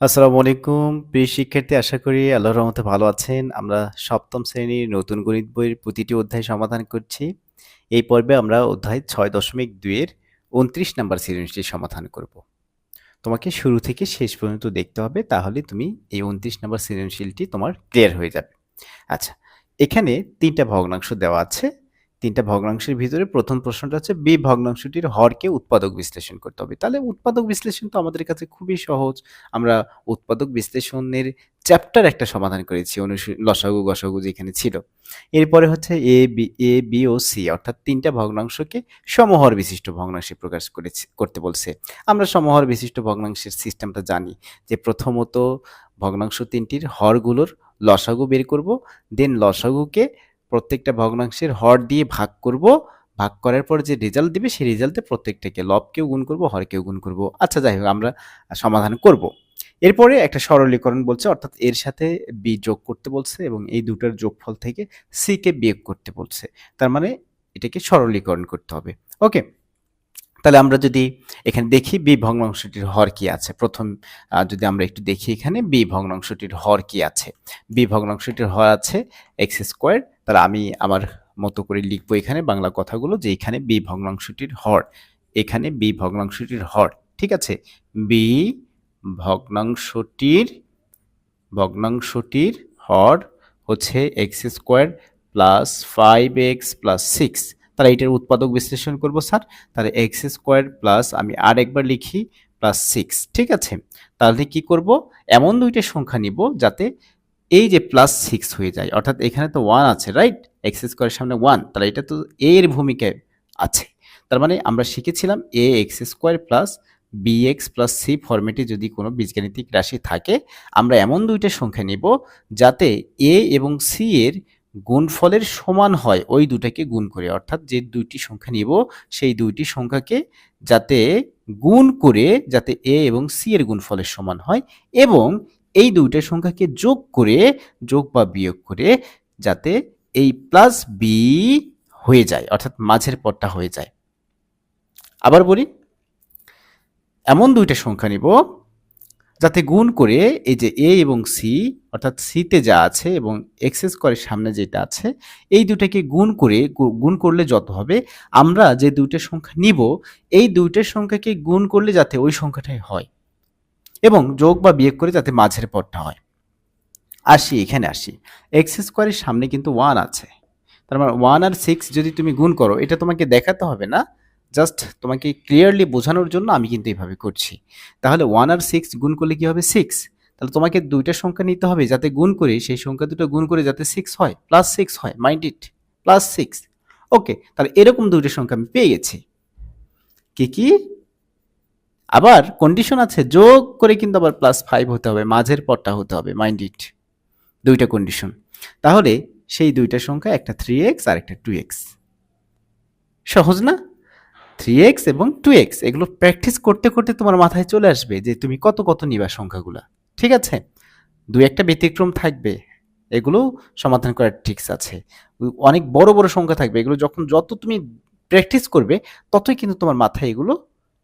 আসসালামু আলাইকুম। প্রিয় শিক্ষার্থী, আশা করি আল্লাহর রহমতে ভালো আছেন। আমরা সপ্তম শ্রেণির নতুন গণিত বইয়ের প্রতিটি অধ্যায় সমাধান করছি। এই পর্বে আমরা অধ্যায় ছয় দশমিক দুইয়ের উনত্রিশ নাম্বার সৃজনশীল সমাধান করব। তোমাকে শুরু থেকে শেষ পর্যন্ত দেখতে হবে, তাহলে তুমি এই উনত্রিশ নাম্বার সৃজনশীলটি তোমার ক্লিয়ার হয়ে যাবে। আচ্ছা এখানে তিনটা ভগ্নাংশ দেওয়া আছে। তিনটা ভগ্নাংশের ভিতরে প্রথম প্রশ্নটা হচ্ছে বি ভগ্নাংশটির হরকে উৎপাদক বিশ্লেষণ করতে হবে। তাহলে উৎপাদক বিশ্লেষণ তো আমাদের কাছে খুবই সহজ। আমরা উৎপাদক বিশ্লেষণের চ্যাপ্টার একটা সমাধান করেছি লসাগু, গসাগু যেখানে ছিল। এরপরে হচ্ছে এ, বি এ, বি ও সি অর্থাৎ তিনটা ভগ্নাংশকে সমহর বিশিষ্ট ভগ্নাংশে প্রকাশ করেছে, করতে বলছে। আমরা সমহর বিশিষ্ট ভগ্নাংশের সিস্টেমটা জানি যে প্রথমত ভগ্নাংশ তিনটির হরগুলোর লসাগু বের করব, দেন লসাগুকে প্রত্যেকটা ভগ্নাংশের হর দিয়ে ভাগ করব। ভাগ করার পর যে রেজাল্ট দিবে, সেই রেজাল্টে প্রত্যেকটাকে লবকেও গুণ করব, হরকেও গুণ করব। আচ্ছা যাই হোক, আমরা সমাধান করব। এরপরে একটা সরলীকরণ বলছে, অর্থাৎ এর সাথে বি যোগ করতে বলছে এবং এই দুটার যোগফল থেকে সিকে বিয়োগ করতে বলছে। তার মানে এটাকে সরলীকরণ করতে হবে। ওকে তাহলে আমরা যদি এখানে দেখি বি ভগ্নাংশটির হর কি আছে। প্রথম যদি আমরা একটু দেখি এখানে, বি ভগ্নাংশটির হর কি আছে। বি ভগ্নাংশটির হর আছে এক্স স্কোয়ার, তাহলে আমি আমার মতো করে লিখব এখানে বাংলা কথাগুলো যে এখানে বি ভগ্নাংশটির হর, এখানে বি ভগ্নাংশটির হর, ঠিক আছে? বি ভগ্নাংশটির ভগ্নাংশটির হর হচ্ছে x square plus five x plus six. তাহলে এটার উৎপাদক বিশ্লেষণ করব, স্যার। তাহলে এক্স স্কোয়ার প্লাস আমি আর একবার লিখি প্লাস সিক্স ঠিক আছে? তাহলে কি করব? এমন দুইটা সংখ্যা নিব যাতে এই যে প্লাস সিক্স হয়ে যায়, অর্থাৎ এখানে তো ওয়ান আছে রাইট এক্স স্কোয়ারের সামনে ওয়ান তাহলে এটা তো এ এর ভূমিকায় আছে। তার মানে আমরা শিখেছিলাম A x square plus B x plus C ফর্মেটে যদি কোনো বীজগাণিতিক রাশি থাকে, আমরা এমন দুইটা সংখ্যা নিব যাতে এ এবং সি এর গুণফলের সমান হয় ওই দুটাকে গুণ করে, অর্থাৎ যে দুইটি সংখ্যা নিব সেই দুইটি সংখ্যাকে যাতে গুণ করে যাতে এ এবং সি এর গুণফলের সমান হয় এবং এই দুইটা সংখ্যাকে যোগ করে, যোগ বা বিয়োগ করে যাতে এই প্লাস বি হয়ে যায়, অর্থাৎ মাঝের পদটা হয়ে যায়। আবার বলি, এমন দুইটা সংখ্যা নিব যাতে গুণ করে এই যে এ এবং সি অর্থাৎ সিতে যা আছে এবং এক্সেস স্কোয়ারের সামনে যেটা আছে, এই দুটাকে গুণ করে গুণ করলে যত হবে, আমরা যে দুইটা সংখ্যা নিব, এই দুইটার সংখ্যাকে গুণ করলে যাতে ওই সংখ্যাটাই হয় এবং যোগ বা বিয়োগ করে যাতে মাঝের পদটা হয়। আসি, এখানে আসি। এক্স স্কোয়ারের সামনে কিন্তু ওয়ান আছে। তার মানে ওয়ান আর সিক্স যদি তুমি গুণ করো, এটা তোমাকে দেখাতে হবে না। জাস্ট তোমাকে ক্লিয়ারলি বোঝানোর জন্য আমি কিন্তু এইভাবে করছি। তাহলে ওয়ান আর সিক্স গুণ করলে কী হবে? সিক্স তাহলে তোমাকে দুইটা সংখ্যা নিতে হবে যাতে গুণ করে, সেই সংখ্যা দুটো গুণ করে যাতে সিক্স হয় প্লাস সিক্স হয় mind it plus six okay তাহলে এরকম দুইটা সংখ্যা আমি পেয়ে গেছি। কি কি? আবার কন্ডিশন আছে, যোগ করে কিন্তু আবার প্লাস ফাইভ হতে হবে, মাঝের পরটা হতে হবে মাইন্ড ইট দুইটা কন্ডিশন তাহলে সেই দুইটা সংখ্যা একটা থ্রি এক্স আর একটা টু এক্স সহজ না? থ্রি এক্স এবং টু এক্স এগুলো প্র্যাকটিস করতে করতে তোমার মাথায় চলে আসবে যে তুমি কত কত নিবা সংখ্যাগুলো, ঠিক আছে? দুই একটা ব্যতিক্রম থাকবে, এগুলো সমাধান করার ট্রিক্স আছে। অনেক বড় বড় সংখ্যা থাকবে, এগুলো যখন যত তুমি প্র্যাকটিস করবে, ততই কিন্তু তোমার মাথায় এগুলো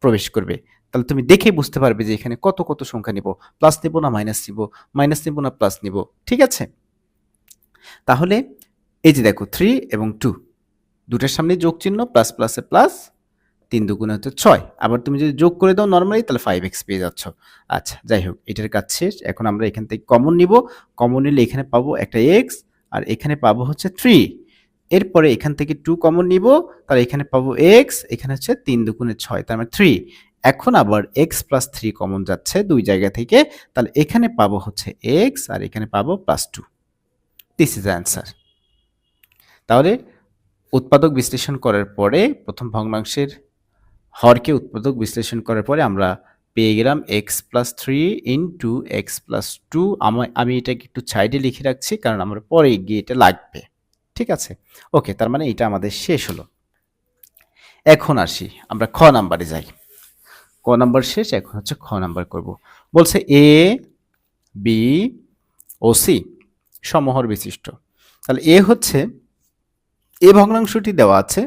প্রবেশ করবে। তাহলে তুমি দেখে বুঝতে পারবে যে এখানে কত কত সংখ্যা নিব প্লাস নিব না মাইনাস নিব মাইনাস নিব না প্লাস নিব, ঠিক আছে? তাহলে এই যে দেখো থ্রি এবং টু দুটার সামনে যোগ চিহ্ন প্লাস প্লাসে প্লাস তিন দুগুণে হচ্ছে ছয়। আবার তুমি যদি যোগ করে দাও নর্মালি তাহলে ফাইভ এক্স পেয়ে যাচ্ছ। আচ্ছা যাই হোক, এটার কাজ শেষ। এখন আমরা এখান থেকে কমন নিব। কমন নিলে এখানে পাবো একটা এক্স আর এখানে পাবো হচ্ছে থ্রি এরপরে এখান থেকে টু কমন নিব, তাহলে এখানে পাবো এক্স এখানে হচ্ছে তিন দুগুণে ছয়, তার মানে থ্রি এখন আবার এক্স প্লাস থ্রি কমন যাচ্ছে দুই জায়গা থেকে, তাহলে এখানে পাবো হচ্ছে এক্স আর এখানে পাবো plus two this is answer তাহলে উৎপাদক বিশ্লেষণ করার পরে প্রথম ভগ্নাংশের হরকে উৎপাদক বিশ্লেষণ করার পরে আমরা পেয়ে গেলাম x plus three into x plus two আমি এটাকে একটু সাইডে লিখে রাখছি, কারণ আমার পরে গিয়ে এটা লাগবে। ঠিক আছে? ওকে তার মানে এটা আমাদের শেষ হলো। এখন আসি, আমরা খ নাম্বারে যাই। ক নাম্বার শেষ, এখন হচ্ছে খ নাম্বার করব। বলছে এ, বি ও সি সমহর বিশিষ্ট। তাহলে এ হচ্ছে, এ ভগ্নাংশটি দেওয়া আছে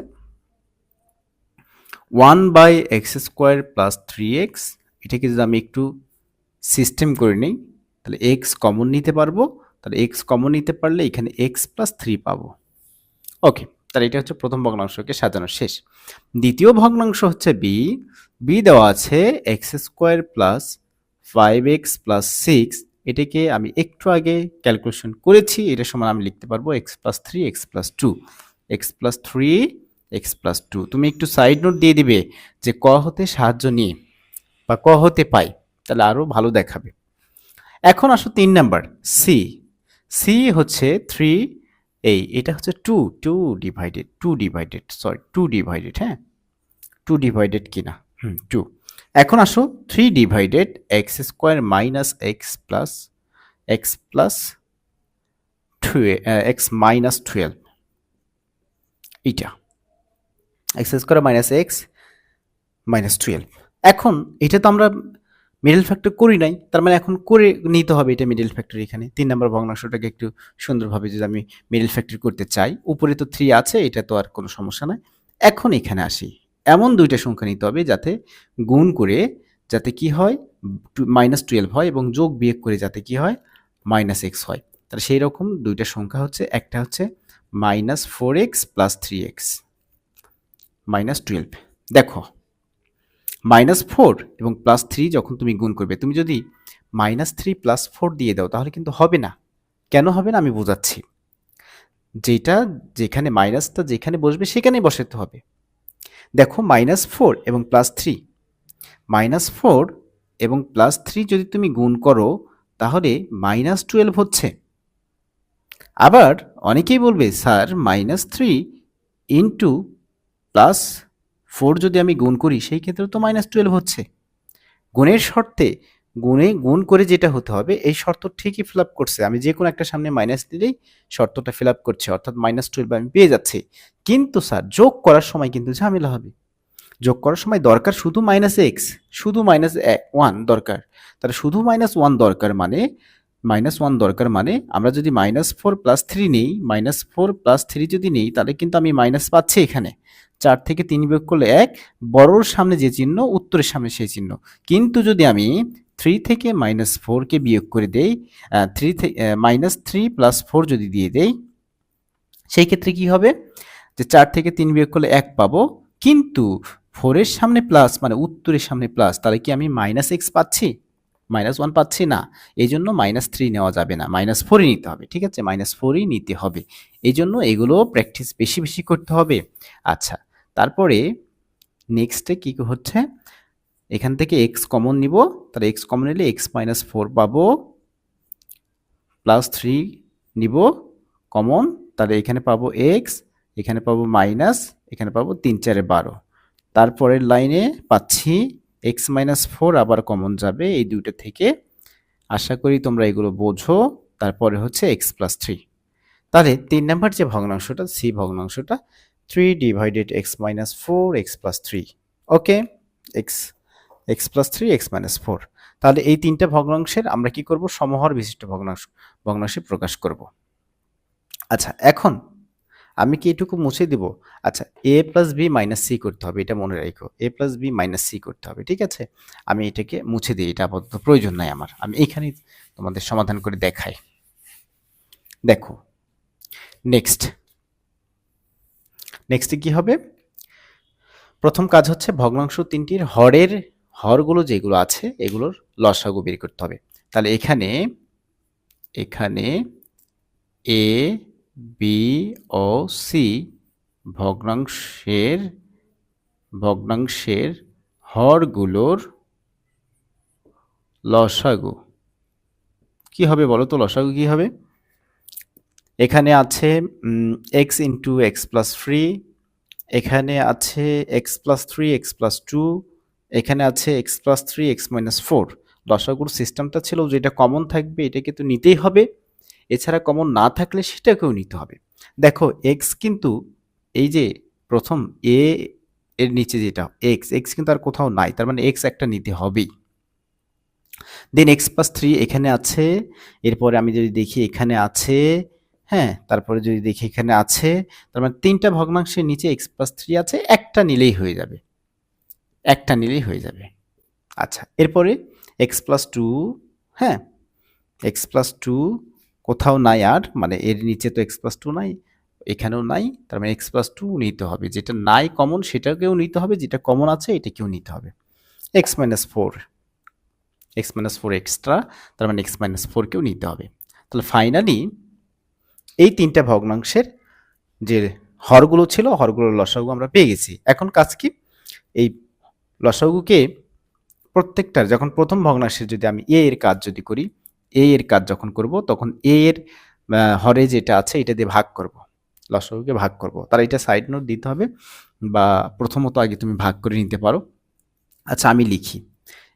one by x square plus three x, এটাকে যদি আমি একটু সিস্টেম করে নিই, তাহলে এক্স কমন নিতে পারব। তাহলে এক্স কমন নিতে পারলে এখানে এক্স প্লাস থ্রি পাবো। ওকে তাহলে এটা হচ্ছে প্রথম ভগ্নাংশকে সাজানো শেষ। দ্বিতীয় ভগ্নাংশ হচ্ছে বি বি দেওয়া আছে x square plus five x plus six এটাকে আমি একটু আগে ক্যালকুলেশন করেছি, এটার সময় আমি লিখতে পারব x plus three x plus two x plus three x plus two তুমি একটু সাইড নোট দিয়ে দিবে যে ক হতে সাহায্য নিয়ে বা ক হতে পাই, তাহলে আরও ভালো দেখাবে। এখন আসো তিন নাম্বার সি সি হচ্ছে থ্রি এই এটা হচ্ছে two two divided two divided sorry two divided হ্যাঁ? টু ডিভাইডেড কিনা, হুম টু এখন আসো three divided x square minus x plus x plus two x minus twelve এইটা। X square minus x minus twelve. এখন এটা তো আমরা middle factor করি নাই, তার মানে এখন করে নিতে হবে এটা মিডল ফ্যাক্টর এখানে। তিন নম্বর ভগ্নাংশটাকে একটু সুন্দরভাবে যদি আমি মিডল ফ্যাক্টর করতে চাই, উপরে তো থ্রি আছে, এটা তো আর কোনো সমস্যা নাই। এখন এখানে আসি, এমন দুইটা সংখ্যা নিতে হবে যাতে গুণ করে যাতে কি হয় মাইনাস টুয়েলভ হয় এবং যোগ বিয়োগ করে যাতে কি হয় মাইনাস এক্স হয়। তাহলে সেই রকম দুইটা সংখ্যা হচ্ছে, একটা হচ্ছে minus four x plus three x. Minus twelve দেখো মাইনাস ফোর এবং প্লাস থ্রি যখন তুমি গুণ করবে, তুমি যদি মাইনাস থ্রি প্লাস ফোর দিয়ে দাও, তাহলে কিন্তু হবে না। কেন হবে না? আমি বোঝাচ্ছি। যেটা যেখানে মাইনাসটা যেখানে বসবে, সেখানেই বসাতে হবে। দেখো মাইনাস ফোর এবং প্লাস থ্রি মাইনাস ফোর এবং প্লাস থ্রি যদি তুমি গুণ করো, তাহলে মাইনাস টুয়েলভ হচ্ছে। আবার অনেকেই বলবে, sir minus three into plus four যদি আমি গুণ করি, সেই ক্ষেত্রে তো মাইনাস টুয়েলভ হচ্ছে। গুণের শর্তে গুণে গুণ করে যেটা হতে হবে, এই শর্ত ঠিকই ফিল আপ করছে। আমি যে কোনো একটা সামনে মাইনাস দিলেই শর্তটা ফিল আপ করছে, অর্থাৎ মাইনাস টুয়েলভ আমি পেয়ে যাচ্ছি। কিন্তু স্যার যোগ করার সময় কিন্তু ঝামেলা হবে। যোগ করার সময় দরকার শুধু মাইনাস এক্স শুধু মাইনাস ওয়ান দরকার। তাহলে শুধু মাইনাস ওয়ান দরকার মানে মাইনাস ওয়ান দরকার মানে আমরা যদি মাইনাস ফোর প্লাস থ্রি নিই মাইনাস ফোর প্লাস থ্রি যদি নিই, তাহলে কিন্তু আমি মাইনাস পাচ্ছি এখানে। চার থেকে তিন বিয়োগ করলে এক, বড়োর সামনে যে চিহ্ন, উত্তরের সামনে সেই চিহ্ন। কিন্তু যদি আমি থ্রি থেকে মাইনাস ফোরকে বিয়োগ করে দেই থ্রি থেকে মাইনাস থ্রি প্লাস ফোর যদি দিয়ে দেই, সেই ক্ষেত্রে কি হবে? যে চার থেকে তিন বিয়োগ করলে এক পাবো। কিন্তু ফোরের সামনে প্লাস মানে উত্তরের সামনে প্লাস তাহলে কি আমি মাইনাস এক্স পাচ্ছি? মাইনাস ওয়ান পাচ্ছি না। এই জন্য মাইনাস থ্রি নেওয়া যাবে না। মাইনাস ফোরই নিতে হবে, ঠিক আছে? মাইনাস ফোরই নিতে হবে। এই জন্য এগুলো প্র্যাকটিস বেশি বেশি করতে হবে। আচ্ছা তারপরে নেক্সটে কী হচ্ছে? এখান থেকে এক্স কমন নিব, তাহলে এক্স কমন নিলে এক্স মাইনাস ফোর পাবো প্লাস থ্রি নিব কমন তাহলে এখানে পাবো এক্স এখানে পাবো মাইনাস এখানে পাবো তিন, চারে বারো। তারপরের লাইনে পাচ্ছি এক্স মাইনাস ফোর আবার কমন যাবে এই দুইটা থেকে। আশা করি তোমরা এগুলো বোঝো, তারপরে হচ্ছে এক্স প্লাস থ্রি তাহলে তিন নাম্বার যে ভগ্নাংশটা C ভগ্নাংশটা three divided x minus four x plus three okay x x plus three x minus four তাহলে এই তিনটা ভগ্নাংশের আমরা কি করব? সমহর বিশিষ্ট ভগ্নাংশ, ভগ্নাংশে প্রকাশ করব। আচ্ছা এখন আমি কি এটুকু মুছে দিব? আচ্ছা A plus B minus C করতে হবে, এটা মনে রাখো। A plus B minus C করতে হবে, ঠিক আছে? আমি এটাকে মুছে দিই, এটা আপাতত প্রয়োজন নাই আমার। আমি এখানেই তোমাদের সমাধান করে দেখাই। দেখো নেক্সট নেক্সটে কি হবে? প্রথম কাজ হচ্ছে ভগ্নাংশ তিনটির হরের হরগুলো যেগুলো আছে, এগুলোর লসাগু বের করতে হবে। তাহলে এখানে এখানে এ বি ও সি ভগ্নাংশের ভগ্নাংশের হরগুলোর লসাগু। কি হবে বলো তো? লসাগু কি হবে? এখানে আছে x into x plus three এখানে আছে x plus three x plus two এখানে আছে x plus three x minus four লসাগুর সিস্টেমটা ছিল যেটা কমন থাকবে, এটাকে তো নিতেই হবে। এছাড়া কমন না থাকলে সেটাকেও নিতে হবে। দেখো এক্স কিন্তু এই যে প্রথম এ এর নিচে যেটা এক্স এক্স কিন্তু আর কোথাও নাই, তার মানে এক্স একটা নিতে হবেই। দেন এক্স প্লাস থ্রি এখানে আছে, এরপরে আমি যদি দেখি এখানে আছে হ্যাঁ। তারপরে যদি দেখি এখানে আছে, তার মানে তিনটা ভগ্নাংশের নিচে এক্স প্লাস থ্রি আছে, একটা নিলেই হয়ে যাবে। একটা নিলেই হয়ে যাবে। আচ্ছা এরপরে এক্স প্লাস টু হ্যাঁ এক্স প্লাস টু কোথাও নাই আর মানে এর নিচে তো এক্স প্লাস টু নাই, এখানেও নাই, তার মানে এক্স প্লাস টু নিতে হবে। যেটা নাই কমন সেটাকেও নিতে হবে, যেটা কমন আছে, এটাকেও নিতে হবে। X minus four x minus four extra তার মানে এক্স মাইনাস ফোরকেও নিতে হবে। তাহলে ফাইনালি এই তিনটা ভগ্নাংশের যে হরগুলো ছিল, হরগুলোর লসাগু আমরা পেয়ে গেছি। এখন কাজ কি? এই লসাগুকে প্রত্যেকটার, যখন প্রথম ভগ্নাংশের যদি আমি এ এর কাজ যদি করি এ এর কাজ যখন করব, তখন এ এর হরে যেটা আছে, এটা দিয়ে ভাগ করব। লসাগুকে ভাগ করব। তার এটা সাইড নোট দিতে হবে বা প্রথমত আগে তুমি ভাগ করে নিতে পারো। আচ্ছা আমি লিখি।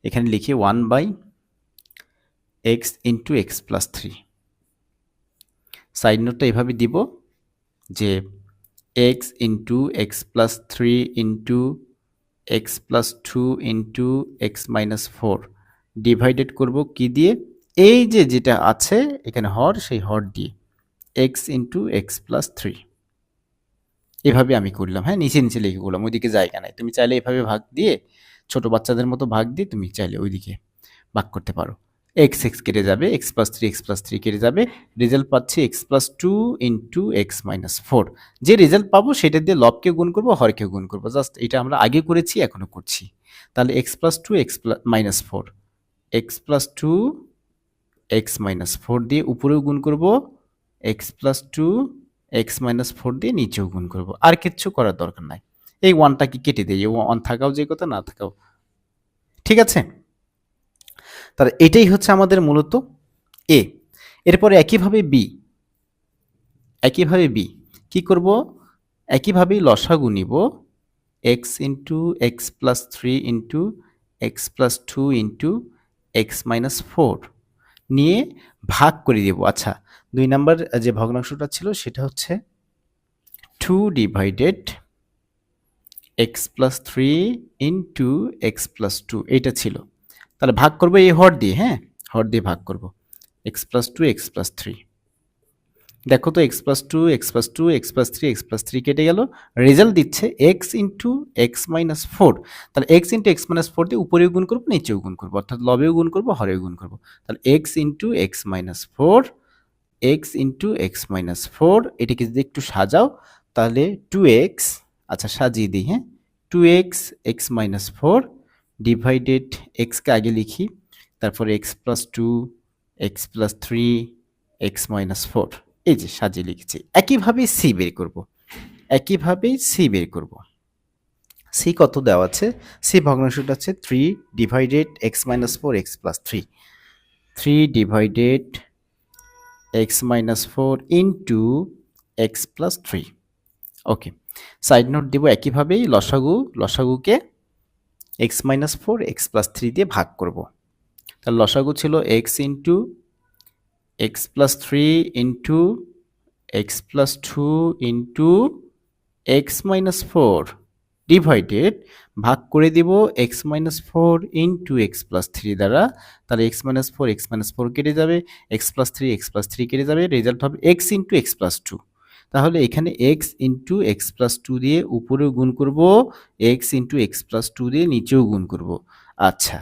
এখানে লিখি one by x into x plus three side নোটটা এভাবে দিব যে x into x plus three into x plus two into x minus four divided করব কি দিয়ে? এই যে যেটা আছে এখানে হর, সেই হর দিয়ে x into x plus three এভাবে আমি করলাম হ্যাঁ নিচে নিচে লিখে করলাম, ওইদিকে জায়গা নাই। তুমি চাইলে এভাবে ভাগ দিয়ে, ছোট বাচ্চাদের মতো ভাগ দিয়ে তুমি চাইলে ওইদিকে ভাগ করতে পারো। এক্স এক্স কেটে যাবে x plus three x plus three কেটে যাবে রেজাল্ট পাচ্ছি x plus two into x minus four যে রেজাল্ট পাবো সেটা দিয়ে লবকে গুণ করব, হরকে গুণ করব। জাস্ট এটা আমরা আগে করেছি এখনও করছি। তাহলে x plus two x plus minus four x plus two x minus four দিয়ে উপরেও গুণ করব x plus two x minus four দিয়ে নিচেও গুণ করব। আর কিচ্ছু করার দরকার নাই। এই ওয়ানটাকে কেটে দিই ওয়ান থাকাও যে কথা না থাকাও। ঠিক আছে? তাহলে এটাই হচ্ছে আমাদের মূলত এ এরপরে একইভাবে বি একইভাবে বি কি করব? একইভাবেই লসাগু নিব। X into x plus three into x plus two into x minus four নিয়ে ভাগ করে দেব। আচ্ছা দুই নাম্বার যে ভগ্নাংশটা ছিল সেটা হচ্ছে two divided x plus three into x plus two এইটা ছিল। তাহলে ভাগ করব এই হর দিয়ে হ্যাঁ? হর দিয়ে ভাগ করব। X plus two x plus three দেখো তো x plus two x plus two x plus three x plus three কেটে গেল। রেজাল্ট দিচ্ছে x into x minus four তাহলে x into x minus four দিয়ে উপরেও গুণ করব, নিচেও গুণ করব। অর্থাৎ লবেও গুণ করব, হরেও গুণ করব। তাহলে x into x minus four x into x minus four এটাকে যদি একটু সাজাও, তাহলে টু এক্স আচ্ছা সাজিয়ে দিই হ্যাঁ? Two x x minus four divided এক্সকে আগে লিখি, তারপর x plus two x plus three x minus four এই যে সাজিয়ে লিখেছি। একইভাবে সি বের করব। একইভাবেই সি বের করব। সি কত দেওয়া আছে? সি ভগ্নাংশটা হচ্ছে three divided x minus four x plus three three divided x minus four into x plus three okay side note দিব একইভাবেই লসাগু, লসাগুকে x minus four, x plus three দিয়ে ভাগ করব। তাহলে লসাগু ছিল x into x plus three into x plus two into x minus four divided ভাগ করে দিব x minus four into x plus three দ্বারা। তাহলে x minus four, x minus four কেটে যাবে, x plus three, x plus three কেটে যাবে, result হবে x into x plus two. তাহলে এখানে x into x plus two দিয়ে উপরেও গুণ করব x into x plus two দিয়ে নিচেও গুণ করব। আচ্ছা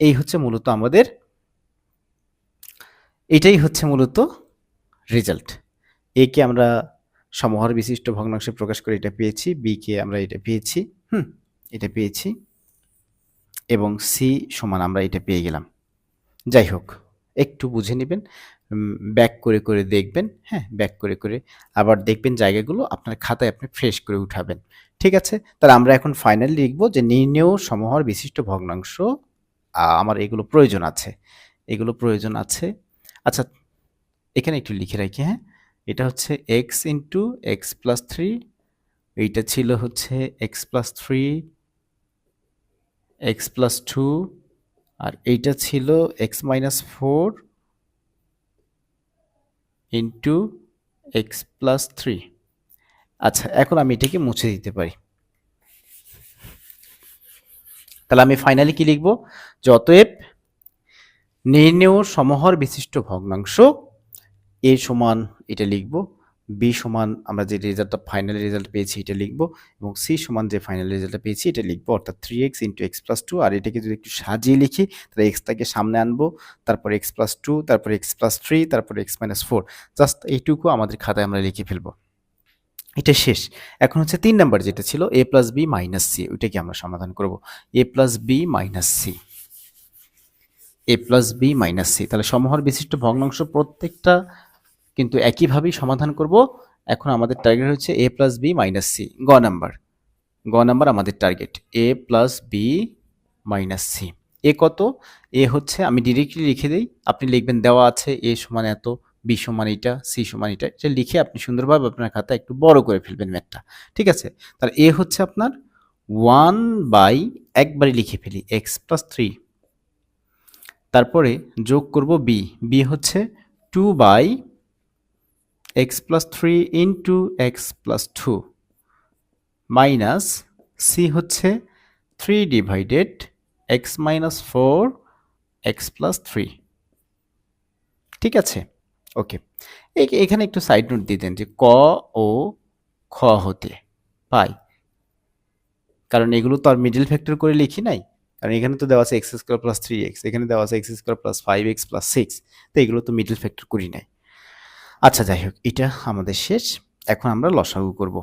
এই হচ্ছে মূলত আমাদের, এটাই হচ্ছে মূলত রেজাল্ট এ কে আমরা সমহর বিশিষ্ট ভগ্নাংশে প্রকাশ করে এটা পেয়েছি বি কে আমরা এটা পেয়েছি, হুম, এটা পেয়েছি, এবং সি সমান আমরা এটা পেয়ে গেলাম। যাই হোক, একটু বুঝে নেবেন। ব্যাক করে করে দেখবেন হ্যাঁ ব্যাক করে করে আবার দেখবেন জায়গাগুলো আপনার খাতায় আপনি ফ্রেশ করে উঠাবেন। ঠিক আছে? তাহলে আমরা এখন ফাইনালি লিখব যে নির্ণেয় সমহর বিশিষ্ট ভগ্নাংশ আমার এগুলো প্রয়োজন আছে। এগুলো প্রয়োজন আছে। আচ্ছা এখানে একটু লিখে রাখি হ্যাঁ? এটা হচ্ছে x into x plus three এইটা ছিল হচ্ছে x plus three x plus two আর এইটা ছিল x minus four into x plus three আচ্ছা এখন আমি এটাকে মুছে দিতে পারি। তাহলে আমি ফাইনালি কি লিখব? যতএব অতএব নির্ণেয় সমহর বিশিষ্ট ভগ্নাংশ, এ সমান এটা লিখব। বি সমান আমরা যে রেজাল্টটা ফাইনাল রেজাল্ট পেয়েছি এটা লিখব এবং সি সমান যে ফাইনাল রেজাল্টটা পেয়েছি এটা লিখব, অর্থাৎ three x into x plus two আর এটাকে যদি একটু সাজিয়ে লিখি, তাহলে এক্সটাকে সামনে আনব, তারপর এক্স প্লাস টু তারপর এক্স প্লাস থ্রি তারপর এক্স মাইনাস ফোর জাস্ট এইটুকু আমাদের খাতায় আমরা লিখে ফেলব। এটা শেষ। এখন হচ্ছে তিন নাম্বার যেটা ছিল A plus B minus C ওইটাকে আমরা সমাধান করব। A plus B minus C A plus B minus C তাহলে সমহর বিশিষ্ট ভগ্নাংশ প্রত্যেকটা কিন্তু একইভাবেই সমাধান করব। এখন আমাদের টার্গেট হচ্ছে A plus B minus C গ নাম্বার গ নাম্বার আমাদের target A plus B minus C A কত? এ হচ্ছে, আমি ডিরেক্টলি লিখে দিই। আপনি লিখবেন, দেওয়া আছে এ সমান এত বি সমান এইটা সি সমান এটা এটা লিখে আপনি সুন্দরভাবে আপনার খাতা একটু বড় করে ফেলবেন ম্যাথটা। ঠিক আছে? তাহলে এ হচ্ছে আপনার ওয়ান বাই একবারে লিখে ফেলি। এক্স প্লাস থ্রি তারপরে যোগ করব বি বি হচ্ছে two by x plus three into x plus two minus C হচ্ছে three divided x minus four x plus three ঠিক আছে? ওকে এখানে একটু সাইড নোট দিয়ে দেন যে ক ও খ হতে পাই। কারণ এগুলো তো আর মিডল ফ্যাক্টর করে লিখি নাই। কারণ এখানে তো দেওয়া আছে x square plus three x এখানে দেওয়া আছে x square plus five x plus six তো এগুলো তো মিডল ফ্যাক্টর করি নাই। আচ্ছা যাই হোক, এটা আমাদের শেষ। এখন আমরা লসাগু করব।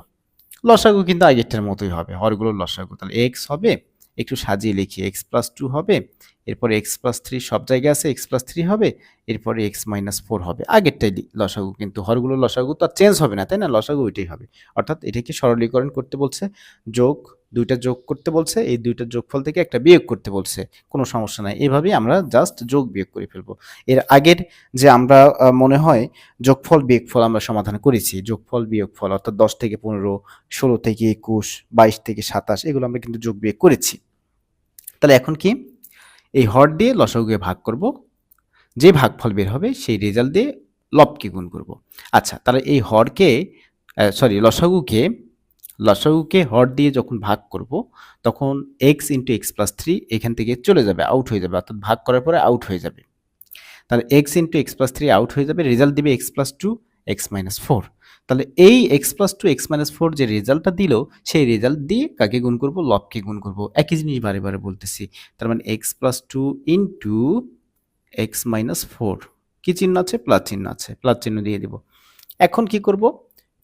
লসাগু কিন্তু আগেরটার মতোই হবে। হরগুলোর লসাগু। তাহলে এক্স হবে, একটু সাজিয়ে লিখি। এক্স প্লাস টু হবে, এরপরে এক্স প্লাস থ্রি সব জায়গায় আছে এক্স প্লাস থ্রি হবে, এরপরে এক্স মাইনাস ফোর হবে। আগেরটাই লসাগু কিন্তু হরগুলো লসাগু তো আর চেঞ্জ হবে না, তাই না? লসাগু ওইটাই হবে। অর্থাৎ এটাকে সরলীকরণ করতে বলছে যোগ দুইটা যোগ করতে বলছে, এই দুইটা যোগফল থেকে একটা বিয়োগ করতে বলছে। কোনো সমস্যা নাই। এভাবেই আমরা জাস্ট যোগ বিয়োগ করে ফেলব। এর আগের যে আমরা মনে হয় যোগফল, বিয়োগফল আমরা সমাধান করেছি। যোগফল, বিয়োগফল অর্থাৎ দশ থেকে পনেরো, ষোলো থেকে একুশ, বাইশ থেকে সাতাশ, এগুলো আমরা কিন্তু যোগ বিয়োগ করেছি। তাহলে এখন কি? এই হর দিয়ে লসাগুকে ভাগ করব। যে ভাগফল বের হবে, সেই রেজাল্ট দিয়ে লবকে গুণ করব। আচ্ছা তাহলে এই হরকে সরি লসাগুকে লসাগুকে হর দিয়ে যখন ভাগ করব, তখন x into x plus three এখান থেকে চলে যাবে আউট হয়ে যাবে। অর্থাৎ ভাগ করার পরে আউট হয়ে যাবে। তাহলে x into x plus three out হয়ে যাবে রেজাল্ট দিবে x plus two x minus four তাহলে এই x plus two x minus four যে রেজাল্টটা দিল, সেই রেজাল্ট দিয়ে কাকে গুণ করব? লবকে গুণ করব। একই জিনিস বারে বারে বলতেছি। তার মানে x plus two into x minus four কী চিহ্ন আছে? প্লাস চিহ্ন আছে। প্লাস চিহ্ন দিয়ে দিব। এখন কি করব?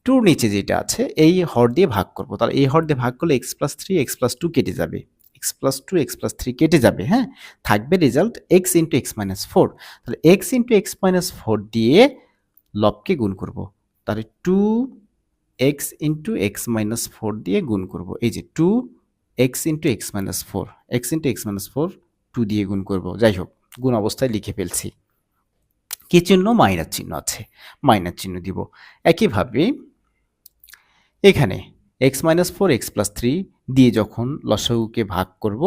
টুর নিচে যেটা আছে, এই হর দিয়ে ভাগ করব। তাহলে এই হর দিয়ে ভাগ করলে x plus three x plus two কেটে যাবে। X plus two x plus three কেটে যাবে হ্যাঁ? থাকবে result x into x minus four তাহলে x into x minus four দিয়ে লবকে গুণ করব। তাহলে two x into x minus four দিয়ে গুণ করব। এই যে two x into x minus four x into x minus four two দিয়ে গুণ করব। যাই হোক, গুণ অবস্থায় লিখে ফেলছি। কি চিহ্ন? মাইনাস চিহ্ন আছে। মাইনাস চিহ্ন দিব। একইভাবে এখানে x minus four x plus three দিয়ে যখন লসাগুকে ভাগ করব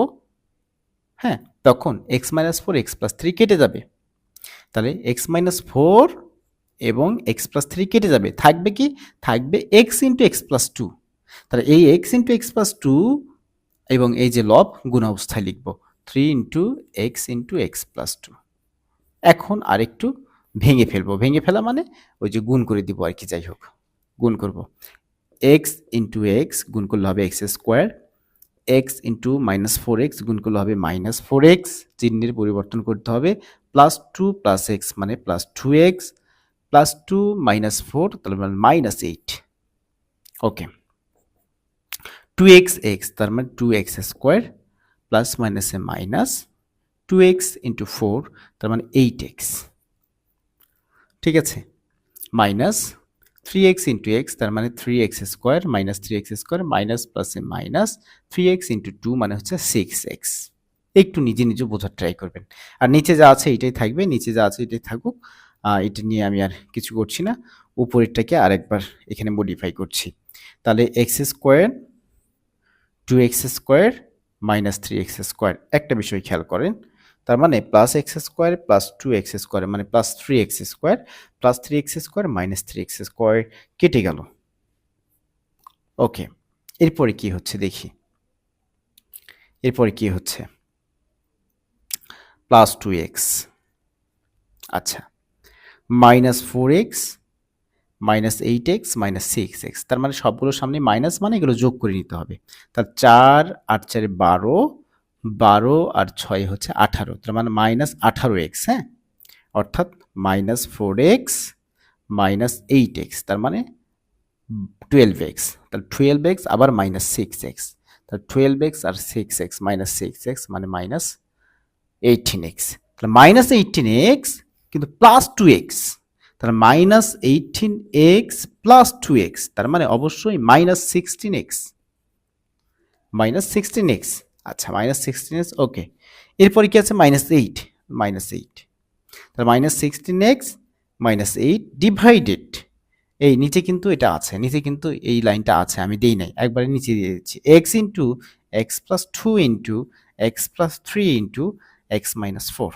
হ্যাঁ তখন x minus four x plus three কেটে যাবে। তাহলে এক্স মাইনাস ফোর এবং এক্স প্লাস থ্রি কেটে যাবে। থাকবে কি? থাকবে x into x plus two তাহলে এই x into x plus two এবং এই যে লব, গুণ অবস্থায় লিখব। Three into x into x plus two এখন আরেকটু ভেঙে ফেলব। ভেঙে ফেলা মানে ওই যে গুণ করে দিব আর কি, যাই হোক। গুণ করব। এক্স ইন্টু এক্স গুণ করলে হবে x square x into minus four x গুণ করলে হবে মাইনাস ফোর এক্স চিহ্নের পরিবর্তন করতে হবে প্লাস টু প্লাস এক্স মানে plus two x plus two minus four তাহলে minus eight okay two x x তার মানে টু এক্স স্কোয়ার প্লাস মাইনাসে minus two x into four তার মানে এইট এক্স ঠিক আছে? Minus three x into x তার মানে three x square minus three x square minus প্লাসে minus three x into two মানে হচ্ছে সিক্স এক্স একটু নিজে নিজে বোঝার ট্রাই করবেন। আর নিচে যা আছে এটাই থাকবে, নিচে যা আছে এটাই থাকুক। এটা নিয়ে আমি আর কিছু করছি না। উপরেরটাকে আরেকবার এখানে মডিফাই করছি। তাহলে x square two x square minus three x square একটা বিষয় খেয়াল করেন। তার মানে plus x square plus two x square মানে plus three x square plus three x square minus three x square কেটে গেল। ওকে এরপরে কি হচ্ছে দেখি। এরপরে কি হচ্ছে? প্লাস টু এক্স আচ্ছা minus four x minus eight x minus six x তার মানে সবগুলোর সামনে মাইনাস মানে এগুলো যোগ করে নিতে হবে। তার চার, আট, চারে বারো বারো আর ছয় হচ্ছে আঠারো, তার মানে মাইনাস আঠারো এক্স হ্যাঁ? অর্থাৎ minus four x minus eight x তার মানে টুয়েলভ এক্স তাহলে টুয়েলভ এক্স আবার মাইনাস সিক্স এক্স তাহলে টুয়েলভ এক্স আর six x minus six x মানে মাইনাস এইটিন এক্স তাহলে মাইনাস এইটিন এক্স কিন্তু প্লাস টু এক্স তাহলে minus eighteen x plus two x তার মানে অবশ্যই minus sixteen x minus sixteen x আচ্ছা minus sixteen x okay এরপরে কি আছে? মাইনাস এইট মাইনাস এইট তাহলে minus sixteen x minus eight divided এই নিচে কিন্তু এটা আছে, নিচে কিন্তু এই লাইনটা আছে, আমি দিই নাই, একবারে নিচে দিয়ে দিচ্ছি। X into x plus two into x plus three into x minus four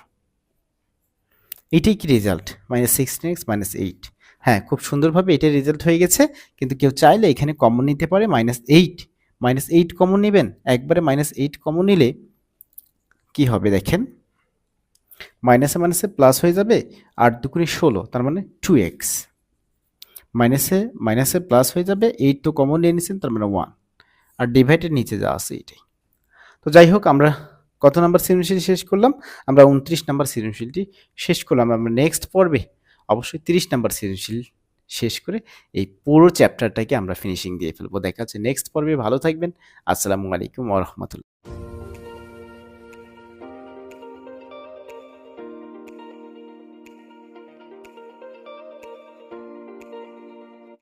এটাই কি result minus sixteen x minus eight হ্যাঁ খুব সুন্দরভাবে এটাই রেজাল্ট হয়ে গেছে, কিন্তু কেউ চাইলে এখানে কমন নিতে পারে minus eight minus eight common নেবেন? একবারে মাইনাস এইট কমন নিলে কি হবে দেখেন? মাইনাসে মাইনাসে প্লাস হয়ে যাবে আট দুকুড়ি ষোলো, তার মানে টু এক্স মাইনাসে মাইনাসে প্লাস হয়ে যাবে এইট তো কমন নিয়ে নিয়েছেন তার মানে ওয়ান আর ডিভাইডের নিচে যা আছে এটাই তো যাই হোক, আমরা কত নাম্বার সৃজনশীল শেষ করলাম? আমরা উনত্রিশ নাম্বার সৃজনশীলটি শেষ করলাম। আমরা নেক্সট পর্বে অবশ্যই তিরিশ নাম্বার সৃজনশীল শেষ করে এই পুরো চ্যাপ্টারটাকে আমরা ফিনিশিং দিয়ে ফেলব। দেখা হচ্ছে নেক্সট পর্বে। ভালো থাকবেন। আসসালামু আলাইকুম ওরহমতুল্লাহ